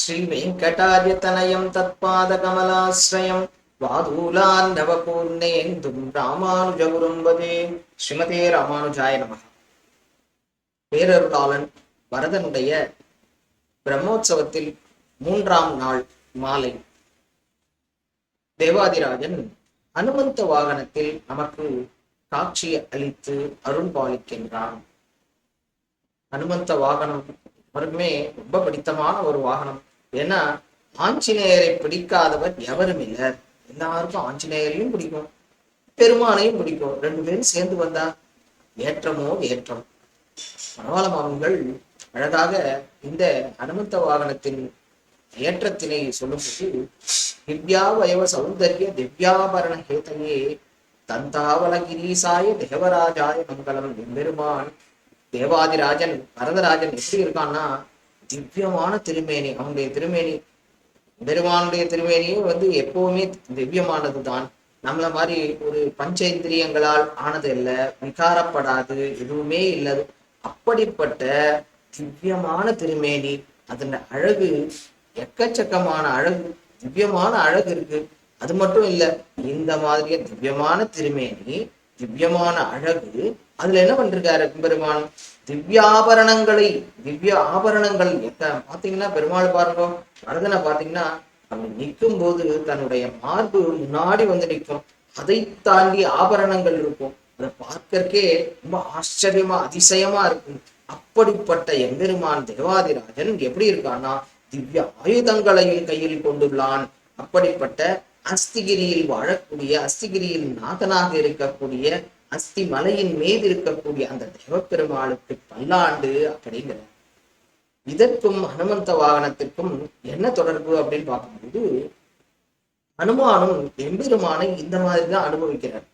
శ్రీ వెంకటార్యతనయం తత్పాదకమలాశ్రయం వాదూలాన్నవపూర్ణేందుం ராமானுஜ వదే ஸ்ரீமதே ராமானுஜாய நம. வேறொரு வரதனுடைய பிரம்மோற்சவத்தில் மூன்றாம் நாள் மாலை. தேவாதிராஜன் அனுமந்த வாகனத்தில் நமக்கு காட்சி அளித்து அருள்பாலிக்கின்றான். அனுமந்த வாகனம் எல்லாருக்குமே ரொம்ப பிடித்தமான ஒரு வாகனம். ஏன்னா ஆஞ்சநேயரை பிடிக்காதவர் எவரும் இல்லை. எல்லாருக்கும் ஆஞ்சநேயரையும் பிடிக்கும். பெருமானையும் பிடிக்கும். ரெண்டு பேரும் சேர்ந்து வந்தா ஏற்றமோ ஏற்றம். மணவாள மாமன்கள். அழகாக இந்த அனுமந்த வாகனத்தின் ஏற்றத்தினை சொல்லும்போது திவ்யாவயவ சௌந்தர்ய திவ்யாபரண கேதையே தந்தாவல கிரீசாய தேவராஜாய மங்களம். எம்பெருமான் தேவாதிராஜன் வரதராஜன் எப்படி இருக்கான்னா திவ்யமான திருமேனி. அவனுடைய திருமேனி பெருமானுடைய திருமேனியும் வந்து எப்பவுமே திவ்யமானது தான் நம்மள மாதிரி ஒரு பஞ்சேந்திரியங்களால் ஆனது இல்ல விகாரப்படாது எதுவுமே இல்லை. அப்படிப்பட்ட திவ்யமான திருமேனி அதன் அழகு எக்கச்சக்கமான அழகு திவ்யமான அழகு இருக்கு. அது மட்டும் இல்ல இந்த மாதிரியே திவ்யமான திருமேனி திவ்யமான அழகு. அதுல என்ன பண்ணிருக்காரு பெருமான் திவ்யாபரணங்களை திவ்ய ஆபரணங்கள் எத்த பாத்தீங்கன்னா பெருமாள் பாருங்க வரதனை பாத்தீங்கன்னா அப்படி நிற்கும் போது தன்னுடைய மார்பு முன்னாடி வந்து நிற்கும். அதை தாண்டி ஆபரணங்கள் இருக்கும். அதை பார்க்கறக்கே ரொம்ப ஆச்சரியமா அதிசயமா இருக்கும். அப்படிப்பட்ட எம்பெருமான் தேவாதிராஜன் எப்படி இருக்கான்னா திவ்ய ஆயுதங்களையும் கையில் கொண்டுள்ளான். அப்படிப்பட்ட அஸ்திகிரியில் வாழக்கூடிய அஸ்திகிரியில் நாதனாக இருக்கக்கூடிய அஸ்தி மலையின் மீது இருக்கக்கூடிய அந்த தேவப்பெருமாளுக்கு பல்லாண்டு அப்படிங்கிற இதற்கும் ஹனுமந்த வாகனத்திற்கும் என்ன தொடர்பு அப்படின்னு பார்க்கும்போது ஹனுமானும் எம்பெருமானை இந்த மாதிரி தான் அனுபவிக்கிறார்.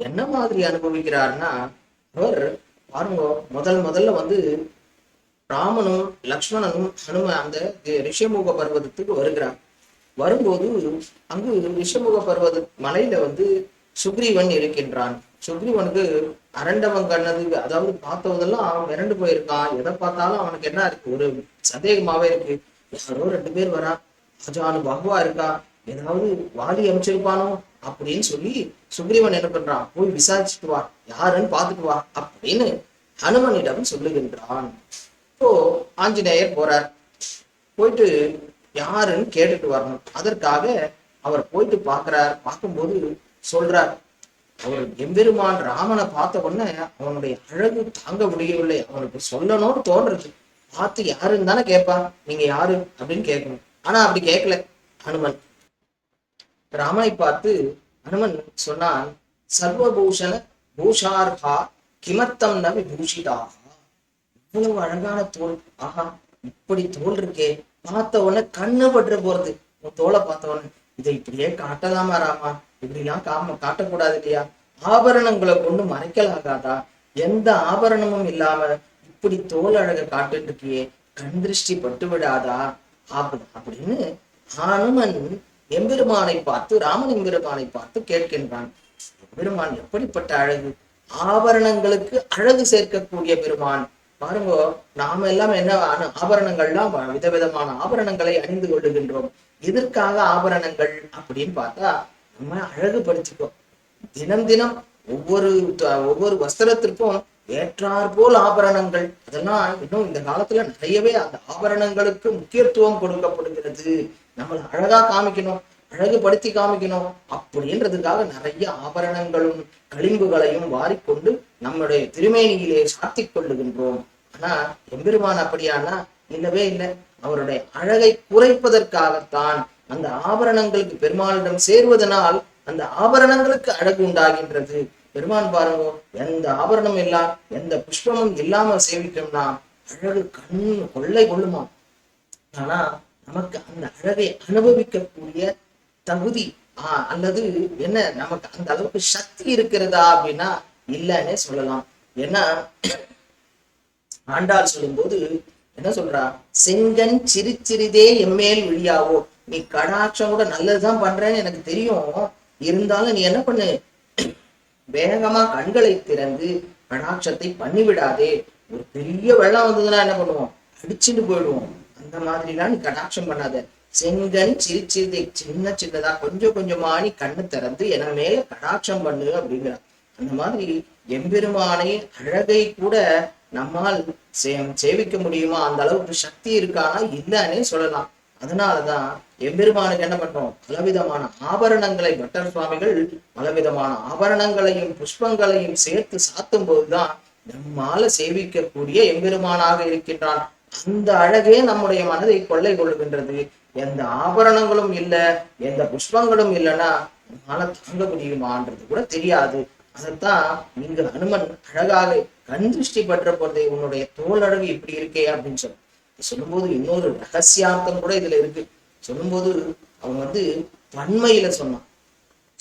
என்ன மாதிரி அனுபவிக்கிறார்னா அவர் பாருங்க முதல் முதல்ல வந்து ராமனும் லக்ஷ்மணனும் ஹனும அந்த ரிஷமுக பர்வதத்துக்கு வருகிறார். வரும்போது அங்கு விஷமுக பர்வத மலையில வந்து சுக்ரீவன் இருக்கின்றான். சுக்ரீவனுக்கு அரண்டவன் கண்ணது அதாவது பார்த்தவதெல்லாம் அவன் மிரண்டு போயிருக்கான். எதை பார்த்தாலும் அவனுக்கு என்ன இருக்கு? ஒரு சந்தேகமாவே இருக்கு. யாரோ ரெண்டு பேர் வரா. அஜானு பகவா இருக்கா? ஏதாவது வாலி அமைச்சிருப்பானோ? அப்படின்னு சொல்லி சுக்ரீவன் என்ன பண்றான்? போய் விசாரிச்சுட்டு வா. யாருன்னு பார்த்துட்டு வா அப்படின்னு ஹனுமனிடம் சொல்லுகின்றான். இப்போ ஆஞ்சநேயர் போறார். போயிட்டு யாருன்னு கேட்டுட்டு வரணும். அதற்காக அவர் போயிட்டு பார்க்கிறார். பார்க்கும்போது சொல்றார் அவர் எம்பெருமான் ராமனை பார்த்த உடனே அவனுடைய அழகு தாங்க முடியவில்லை. அவனுக்கு சொல்லணும்னு தோன்றது பார்த்து யாருன்னு தானே கேட்பான் நீங்க யாரு? அப்படின்னு கேட்கணும். ஆனா அப்படி கேட்கல. ஹனுமன் ராமனை பார்த்து ஹனுமன் சொன்னான் சர்வபூஷண பூஷார்ஹா கிமர்த்தம் ந விபூஷிதாக இவ்வளவு அழகான தோல். ஆஹா இப்படி தோல் இருக்கே. பார்த்த உடனே கண்ணு பற்ற போறது. உன் தோலை பார்த்த உடனே இதை இப்படியே காட்டலாமா ராமா? இப்படிலாம் காம காட்டக்கூடாது இல்லையா ஆபரணங்களை கொண்டு மறைக்கலாகாதா? எந்த ஆபரணமும் இல்லாம இப்படி தோல் அழக காட்டுட்டு இருக்கியே? கண் திருஷ்டி பட்டு விடாதா? ஆபது அப்படின்னு ஹனுமன் எம்பெருமானை பார்த்து ராமன் எம்பெருமானை பார்த்து கேட்கின்றான். எம்பெருமான் எப்படிப்பட்ட அழகு? ஆபரணங்களுக்கு அழகு சேர்க்கக்கூடிய பெருமான். பாருங்க நாம எல்லாம் என்ன ஆபரணங்கள்லாம் விதவிதமான ஆபரணங்களை அணிந்து கொள்ளுகின்றோம். எதற்காக ஆபரணங்கள் அப்படின்னு பார்த்தா நம்ம அழகுபடுத்திக்கோம் தினம் தினம் ஒவ்வொரு ஒவ்வொரு வஸ்திரத்திற்கும் ஏற்றார் போல் ஆபரணங்கள். அதெல்லாம் இன்னும் இந்த காலத்துல நிறையவே அந்த ஆபரணங்களுக்கு முக்கியத்துவம் கொடுக்கப்படுகிறது. நம்மளை அழகா காமிக்கணும் அழகுபடுத்தி காமிக்கணும் அப்படின்றதுக்காக நிறைய ஆபரணங்களும் களிம்புகளையும் வாரிக்கொண்டு நம்முடைய திருமேனியிலே சாத்திக் கொள்ளுகின்றோம். ஆனா எம்பெருமான் அப்படியானா இல்லவே இல்லை. அவருடைய அழகை குறைப்பதற்காகத்தான் அந்த ஆபரணங்களுக்கு பெருமாளிடம் சேருவதனால் அந்த ஆபரணங்களுக்கு அழகு உண்டாகின்றது. பெருமான் பாருங்க எந்த ஆபரணம் இல்லா எந்த புஷ்பமும் இல்லாம சேவிக்கும்னா அழகு கண் கொள்ளை கொள்ளுமா? ஆனா நமக்கு அந்த அழகை அனுபவிக்கக்கூடிய தகுதி ஆஹ் அல்லது என்ன நமக்கு அந்த அளவுக்கு சக்தி இருக்கிறதா அப்படின்னா இல்லைன்னே சொல்லலாம். ஏன்னா ஆண்டாள் சொல்லும்போது என்ன சொல்றா? செங்கன் சிறு சிறிதே எம்மேல் விழியாவோ நீ கடாட்சம் கூட நல்லதுதான் பண்றேன்னு எனக்கு தெரியும். இருந்தாலும் நீ என்ன பண்ணு? வேகமா கண்களை திறந்து கடாட்சத்தை பண்ணிவிடாதே. ஒரு பெரிய வெள்ளம் வந்ததுன்னா என்ன பண்ணுவோம்? அடிச்சுட்டு போயிடுவோம். அந்த மாதிரிலாம் நீ கடாட்சம் பண்ணாத. செங்கன் சிரிச்சிது சின்ன சின்னதா கொஞ்சம் கொஞ்சமா நீ கண்ணு திறந்து என மேல கடாட்சம் பண்ணு அப்படிங்கிறான். அந்த மாதிரி எம்பெருமானை அழகை கூட நம்மால் சே- சேவிக்க முடியுமா? அந்த அளவுக்கு சக்தி இருக்கானா? இல்லைன்னே சொல்லலாம். அதனாலதான் எம்பெருமானுக்கு என்ன பண்றோம் பலவிதமான ஆபரணங்களை பட்டர் சுவாமிகள் பலவிதமான ஆபரணங்களையும் புஷ்பங்களையும் சேர்த்து சாத்தும் போதுதான் நம்மால சேவிக்கக்கூடிய எம்பெருமானாக இருக்கின்றான். அந்த அழகே நம்முடைய மனதை கொள்ளை கொள்ளுகின்றது. எந்த ஆபரணங்களும் இல்லை எந்த புஷ்பங்களும் இல்லைன்னா நம்மளால தாங்க முடியுமான்றது கூட தெரியாது. அதைத்தான் நீங்கள் அனுமன் அழகாக கண் திருஷ்டி பற்ற போறதை உன்னுடைய தோல் அழகு இப்படி இருக்கே அப்படின்னு சொல்லி சொல்லும்போது இன்னொரு ரகசியார்த்தம் கூட இதுல இருக்கு. சொல்லும்போது அவன் வந்து பன்மையில சொன்னான்.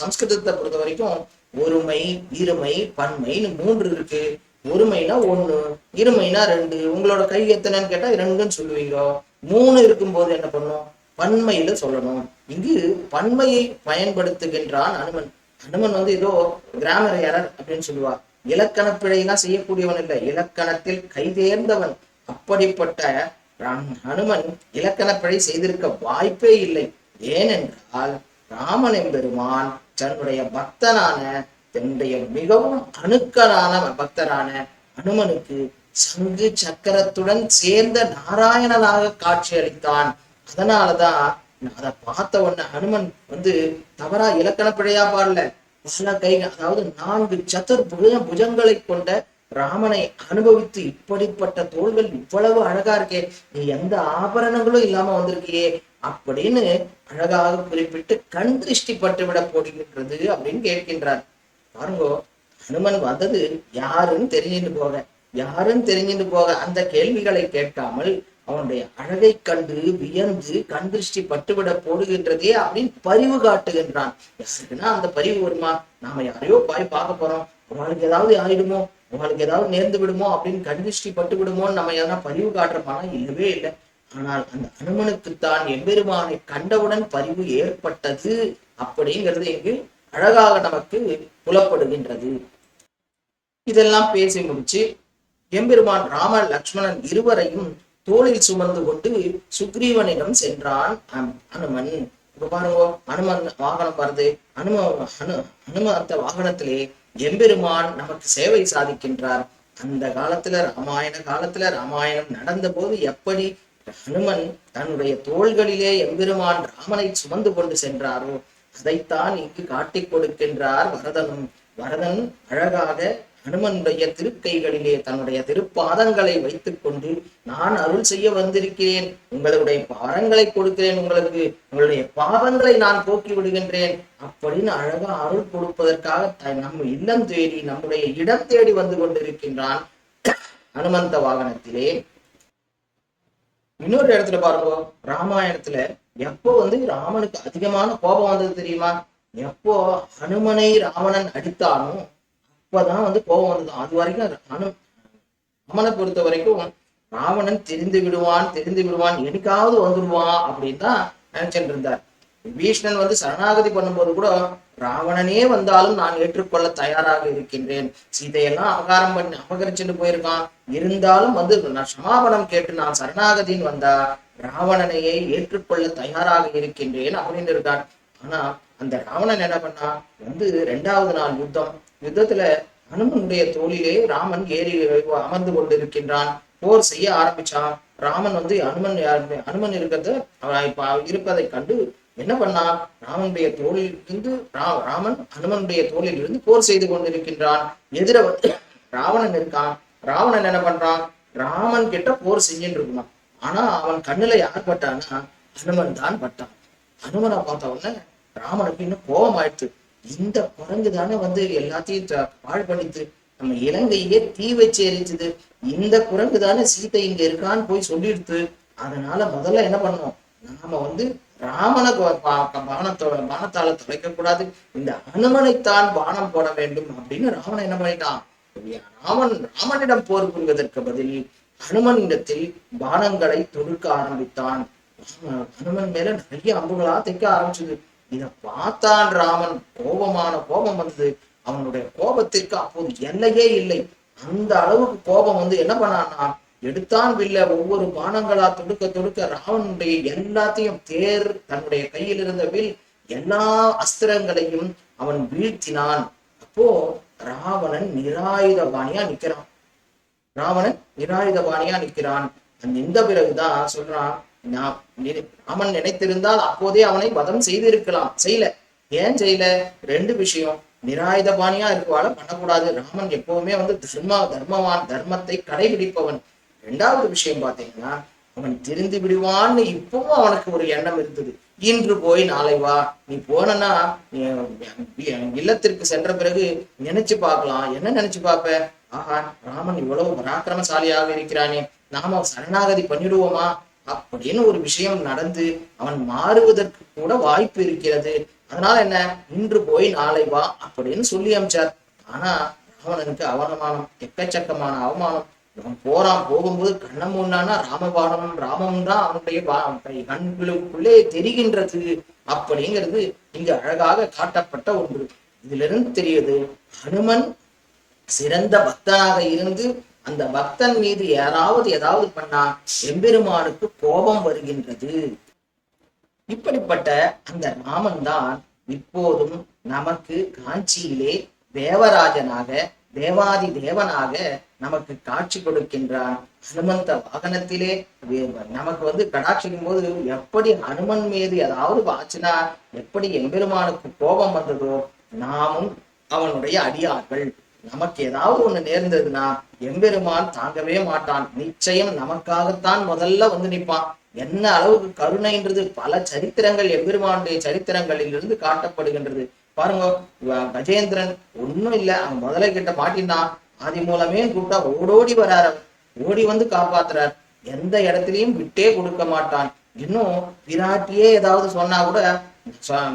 சம்ஸ்கிருதத்தை பொறுத்த வரைக்கும் ஒருமை இருமை பன்மைன்னு மூன்று இருக்கு. ஒருமைனா ஒண்ணு இருமைனா ரெண்டு. உங்களோட கை எத்தனைன்னு கேட்டா ரெண்டுன்னு சொல்லுவீங்க. மூணு இருக்கும்போது என்ன பண்ணும்? பன்மையில சொல்லணும். இங்கு பன்மையை பயன்படுத்துகின்றான் அனுமன். ஹனுமன் வந்து ஏதோ கிராமர் எரர் அப்படின்னு சொல்லுவா இலக்கண பிழையெல்லாம் செய்யக்கூடியவன் இல்லை. இலக்கணத்தில் கைதேர்ந்தவன் அப்படிப்பட்ட ஹனுமன் இலக்கண பிழை செய்திருக்க வாய்ப்பே இல்லை. ஏனென்றால் ராமன் எம்பெருமான் தன்னுடைய பக்தனான தன்னுடைய மிகவும் அணுக்கனான பக்தரான அனுமனுக்கு சங்கு சக்கரத்துடன் சேர்ந்த நாராயணனாக காட்சியளித்தான். அதனாலதான் அதை பார்த்த உடனே ஹனுமன் வந்து தவறா இலக்கண பிழையா பாடல. பல கைகள் அதாவது நான்கு சதுர் புஜ புஜங்களை கொண்ட ராமனை அனுபவித்து இப்படிப்பட்ட தோள்கள் இவ்வளவு அழகா இருக்கே நீ எந்த ஆபரணங்களும் இல்லாம வந்திருக்கியே அப்படின்னு அழகாக குறிப்பிட்டு கண் திருஷ்டி பட்டுவிட போடுகின்றது அப்படின்னு கேட்கின்றார். பாருங்கோ ஹனுமன் வந்தது யாருன்னு தெரிஞ்சுட்டு போக யாருன்னு தெரிஞ்சுட்டு போக அந்த கேள்விகளை கேட்காமல் அவனுடைய அழகை கண்டு வியந்து கண் திருஷ்டி பட்டுவிட போடுகின்றதே அப்படின்னு பரிவு காட்டுகின்றான். யாருக்குன்னா அந்த பரிவு வருமா? நாம யாரையோ பாய் பார்க்க போறோம். அவளுக்கு ஏதாவது ஆயிடுமோ? அவளுக்கு ஏதாவது நேர்ந்து விடுமோ? அப்படின்னு கண் திருஷ்டி பட்டு விடுமோன்னு நம்ம எதனா பரிவு காட்டுறோமானா இல்லவே இல்லை. ஆனால் அந்த அனுமனுக்குத்தான் எம்பெருமானை கண்டவுடன் பரிவு ஏற்பட்டது அப்படிங்கிறது இங்கு அழகாக நமக்கு புலப்படுகின்றது. இதெல்லாம் பேசி முடிச்சு எம்பெருமான் ராம லக்ஷ்மணன் இருவரையும் தோளில் சுமந்து கொண்டு சுக்ரீவனிடம் சென்றான் அனுமன். இப்ப பாருங்க அனுமன் வாகனம் வருது. அனும அனு அனுமத்த வாகனத்திலே எம்பெருமான் நமக்கு சேவை சாதிக்கின்றார். அந்த காலத்துல ராமாயண காலத்துல ராமாயணம் நடந்த போது எப்படி ஹனுமன் தன்னுடைய தோள்களிலே எம்பெருமான் ராமனை சுமந்து கொண்டு சென்றாரோ அதைத்தான் இங்கு காட்டிக் கொடுக்கின்றார் வரதனும். வரதன் அழகாக ஹனுமனுடைய திருக்கைகளிலே தன்னுடைய திருப்பாதங்களை வைத்துக் கொண்டு நான் அருள் செய்ய வந்திருக்கிறேன் உங்களுடைய பாரங்களை கொடுக்கிறேன் உங்களுக்கு உங்களுடைய பாவங்களை நான் போக்கி விடுகின்றேன் அப்படின்னு அழகா அருள் கொடுப்பதற்காக த- நம்ம இல்லம் தேடி நம்முடைய இடம் தேடி வந்து கொண்டிருக்கின்றான் ஹனுமந்த வாகனத்திலே. இன்னொரு இடத்துல பாருங்க ராமாயணத்துல எப்போ வந்து ராமனுக்கு அதிகமான கோபம் வந்தது தெரியுமா? எப்போ ஹனுமனை ராவணன் அடித்தானோ அப்பதான் வந்து கோபம் வந்தது. அது வரைக்கும் அனு ராமனை பொறுத்த வரைக்கும் ராவணன் தெரிந்து விடுவான் தெரிந்து விடுவான் எனக்காவது வந்துடுவான் அப்படின்னு தான் நினைச்சிட்டு இருந்தார். விபீஷ்ணன் வந்து சரணாகதி பண்ணும்போது கூட ராவணனே வந்தாலும் நான் ஏற்றுக்கொள்ள தயாராக இருக்கின்றேன். சீதையெல்லாம் அபகாரம் பண்ணி அபகரிச்சுட்டு போயிருக்கான். இருந்தாலும் வந்து நான் சமாபனம் கேட்டு நான் சரணாகதின்னு வந்தா ராவணனையே ஏற்றுக்கொள்ள தயாராக இருக்கின்றேன் அப்படின்னு இருக்கான். ஆனா அந்த ராவணன் என்ன பண்ணா வந்து ரெண்டாவது நாள் யுத்தம். யுத்தத்துல அனுமனுடைய தோளிலே ராமன் ஏறி அமர்ந்து கொண்டிருக்கின்றான். போர் செய்ய ஆரம்பிச்சான். ராமன் வந்து அனுமன் ஹனுமன் அனுமன் இருக்கிறத இப்ப இருப்பதை கண்டு என்ன பண்ணான்? ராமனுடைய தோளில் இருந்து ரா- ராமன் அனுமனுடைய தோளில் இருந்து போர் செய்து கொண்டிருக்கின்றான். எதிர வந்து ராவணன் இருக்கான். ராவணன் என்ன பண்றான்? ராமன் கிட்ட போர் செஞ்சுட்டு இருக்கான் ஆனா அவன் கண்ணுல யார் பட்டான்னா அனுமன் தான் பட்டான். அனுமனை பார்த்த உடனே ராமனுக்கு இன்னும் கோபம் ஆயிடுச்சு இந்த குரங்கு தானே வந்து எல்லாத்தையும் த- பாழ் நம்ம இலங்கையே தீ வச்சு எரிச்சுது இந்த குரங்கு தானே சீதை இங்க இருக்கான்னு போய் சொல்லிடுத்து. அதனால முதல்ல என்ன பண்ணணும்? நாம வந்து ராமனை பானத்தோட பானத்தால தொலைக்க கூடாது இந்த அனுமனைத்தான் பானம் போட வேண்டும் அப்படின்னு ராமன் என்ன பண்ணிட்டான்? ராமன் ராமனிடம் போர் புரிவதற்கு பதில் ஹனுமனிடத்தில் பானங்களை தொடுக்க ஆரம்பித்தான். ஹனுமன் மேல நிறைய அம்புகளா தைக்க ஆரம்பிச்சது. இத பார்த்தான் ராமன் கோபமான கோபம் வந்தது அவனுடைய கோபத்திற்கு அப்போது எல்லையே இல்லை. அந்த அளவுக்கு கோபம் வந்து என்ன பண்ணான்னா எடுத்தான் வில்ல ஒவ்வொரு பானங்களா தொடுக்க தொடுக்க ராவனுடைய எல்லாத்தையும் தேர் தன்னுடைய கையில் இருந்த வில் எல்லா அஸ்திரங்களையும் அவன் வீழ்த்தினான். அப்போ ராவணன் நிராயுதபாணியா நிக்கிறான். ராவணன் நிராயுதபாணியா நிற்கிறான் நின்ற பிறகுதான் சொல்றான் நான் ராமன் நினைத்திருந்தால் அப்போதே அவனை வதம் செய்திருக்கலாம். செய்யல. ஏன் செய்யல? ரெண்டு விஷயம். நிராயுதபாணியா இருக்குவாள பண்ணக்கூடாது. ராமன் எப்பவுமே வந்து தர்ம தர்மவான் தர்மத்தை கடைபிடிப்பவன். ரெண்டாவது விஷயம் பாத்தீங்கன்னா அவன் திரிந்து விடுவான்னு இப்பவும் அவனுக்கு ஒரு எண்ணம் இருந்தது. இன்று போய் நாளை வா. நீ போனனா நீ என் இல்லத்திற்கு சென்ற பிறகு நினைச்சு பார்க்கலாம். என்ன நினைச்சு பார்ப்ப? ஆஹா ராமன் இவ்வளவு பராக்கிரமசாலியாக இருக்கிறானே. நாம சரணாகதி பண்ணிடுவோமா? அப்படின்னு ஒரு விஷயம் நடந்து அவன் மாறுவதற்கு கூட வாய்ப்பு இருக்கிறது. அதனால என்ன? இன்று போய் நாளை வா அப்படின்னு சொல்லி அமிச்சார். ஆனா ராவணனுக்கு அவமானம் எக்கச்சக்கமான அவமானம். அவன் போறான் போகும்போது கண்ணம் முன்னானா ராமபாணம் ராமமும் தான் அவனுடைய கண்களுக்குள்ளே தெரிகின்றது அப்படிங்கிறது இங்கு அழகாக காட்டப்பட்ட ஒன்று. இதிலிருந்து தெரியுது ஹனுமன் சிறந்த பக்தனாக இருந்து அந்த பக்தன் மீது யாராவது ஏதாவது பண்ணா எம்பெருமானுக்கு கோபம் வருகின்றது. இப்படிப்பட்ட அந்த ராமன் தான் இப்போதும் நமக்கு காஞ்சியிலே தேவராஜனாக தேவாதி தேவனாக நமக்கு காட்சி கொடுக்கின்றான். ஹனுமந்த வாகனத்திலே நமக்கு வந்து கடாட்சிக்கும் போது எப்படி ஹனுமன் மீது ஏதாவது ஆச்சுன்னா எப்படி எம்பெருமானுக்கு கோபம் வந்ததோ நாமும் அவனுடைய அடியார்கள். நமக்கு ஏதாவது ஒண்ணு நேர்ந்ததுன்னா எம்பெருமான் தாங்கவே மாட்டான். நிச்சயம் நமக்காகத்தான் முதல்ல வந்து நிப்பான் என்ன அளவுக்கு கருணைன்றது பல சரித்திரங்கள் எம்பெருமானுடைய சரித்திரங்களில் இருந்து காட்டப்படுகின்றது. பாருங்க கஜேந்திரன் ஒண்ணும் இல்ல. அவன் முதல்ல கிட்ட மாட்டினான். அது மூலமே கூப்பிட்டா ஓடோடி வராரு ஓடி வந்து காப்பாத்துறார். எந்த இடத்துலயும் விட்டே கொடுக்க மாட்டான். இன்னும் விராட்டியே ஏதாவது சொன்னா கூட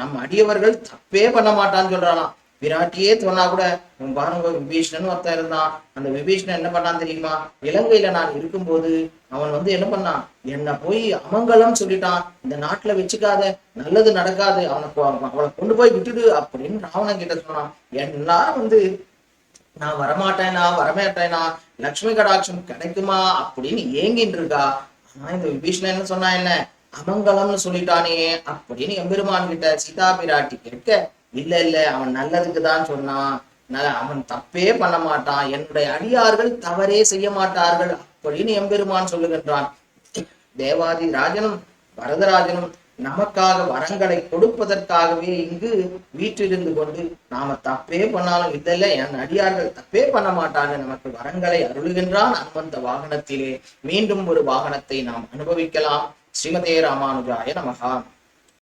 நம்ம அடியவர்கள் தப்பே பண்ண மாட்டான்னு சொல்றானாம் விராட்டியே சொன்னா கூட உன் பாருங்க விபீஷணன் ஒருத்தன் இருந்தான். அந்த விபீஷணன் என்ன பண்ணான் தெரியுமா? இலங்கையில நான் இருக்கும்போது அவன் வந்து என்ன பண்ணான்? என்னை போய் அமங்கலம் சொல்லிட்டான். இந்த நாட்டுல வச்சுக்காத நல்லது நடக்காது. அவனை கொ- அவளை கொண்டு போய் விட்டுடு அப்படின்னு ராவணன் கிட்ட சொன்னான். எல்லாரும் வந்து நான் வரமாட்டேனா? வரமாட்டேனா? லக்ஷ்மி கடாட்சம் கிடைக்குமா? அப்படின்னு ஏங்கின்னு இருக்கா. ஆனா இந்த விபீஷணன் என்ன சொன்னா என்ன? அமங்கலம்னு சொல்லிட்டானே அப்படின்னு எம்பெருமான் கிட்ட சீதா பிராட்டி கேட்க இல்ல இல்ல அவன் நல்லதுக்கு தான் சொன்னான் அவன் தப்பே பண்ண மாட்டான். என்னுடைய அடியார்கள் தவறே செய்ய மாட்டார்கள் அப்படின்னு எம்பெருமான் சொல்லுகின்றான். தேவாதி ராஜனும் வரதராஜனும் நமக்காக வரங்களை கொடுப்பதற்காகவே இங்கு வீற்றிருந்து கொண்டு நாம தப்பே பண்ணாலும் இல்ல என் அடியார்கள் தப்பே பண்ண மாட்டாங்க. நமக்கு வரங்களை அருளுகின்றான் அனுமந்த வாகனத்திலே. மீண்டும் ஒரு வாகனத்தை நாம் அனுபவிக்கலாம். ஸ்ரீமதே ராமானுஜாய நமகா